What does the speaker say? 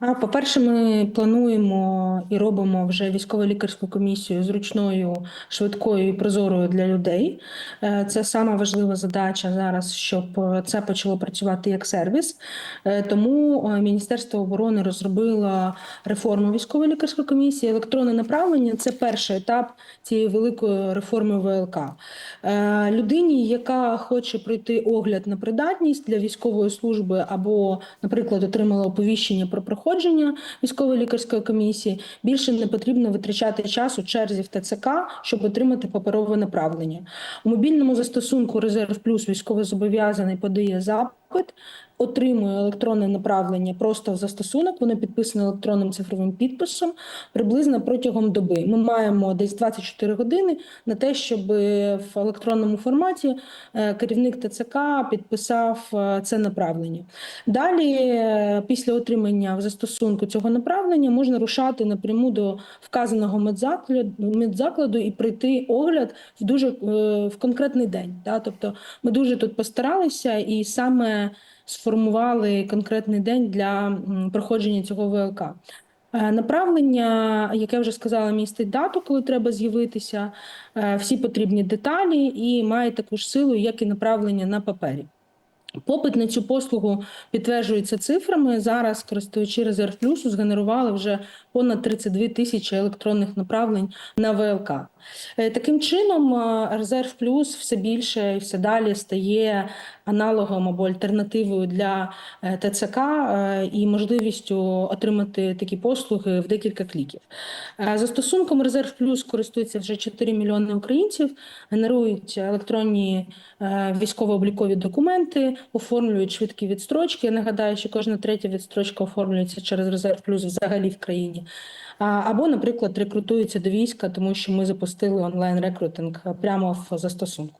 По-перше, ми плануємо і робимо вже військово-лікарську комісію зручною, швидкою і прозорою для людей. Е, Це сама важлива задача зараз, щоб е, це почало працювати як сервіс. Е, Тому Міністерство оборони розробило реформу військово-лікарської комісії. Електронне направлення це перший етап цієї великої реформи ВЛК. Людині, яка хоче пройти огляд на придатність для військової служби або, наприклад, отримала оповіщення про проходження військової лікарської комісії, більше не потрібно витрачати час у черзі в ТЦК, щоб отримати паперове направлення. У мобільному застосунку Резерв Плюс військовозобов'язаний подає запит. Отримує електронне направлення просто в застосунок, воно підписане електронним цифровим підписом приблизно протягом доби. Ми маємо десь 24 години на те, щоб в електронному форматі е, керівник ТЦК підписав е, це направлення. Далі, е, після отримання в застосунку цього направлення, можна рушати напряму до вказаного медзакладу, медзакладу і пройти огляд в дуже е, в конкретний день. Тобто ми дуже тут постаралися і саме сформували конкретний день для проходження цього ВЛК. Е, Направлення, як я вже сказала, містить дату, коли треба з'явитися, е, всі потрібні деталі і має таку ж силу, як і направлення на папері. Попит на цю послугу підтверджується цифрами. Зараз користувачі резерв плюсу згенерували вже понад 32 тисячі електронних направлень на ВЛК. Е, Таким чином, резерв плюс все більше і все далі стає аналогом або альтернативою для е, ТЦК е, і можливістю отримати такі послуги в декілька кліків. Е, Застосунком резерв плюс користується вже 4 мільйони українців, генерують електронні військово-облікові документи, оформлюють швидкі відстрочки. Я нагадаю, що кожна третя відстрочка оформлюється через резерв плюс взагалі в країні. Або, наприклад, рекрутуються до війська, тому що ми запустили онлайн рекрутинг прямо в застосунку.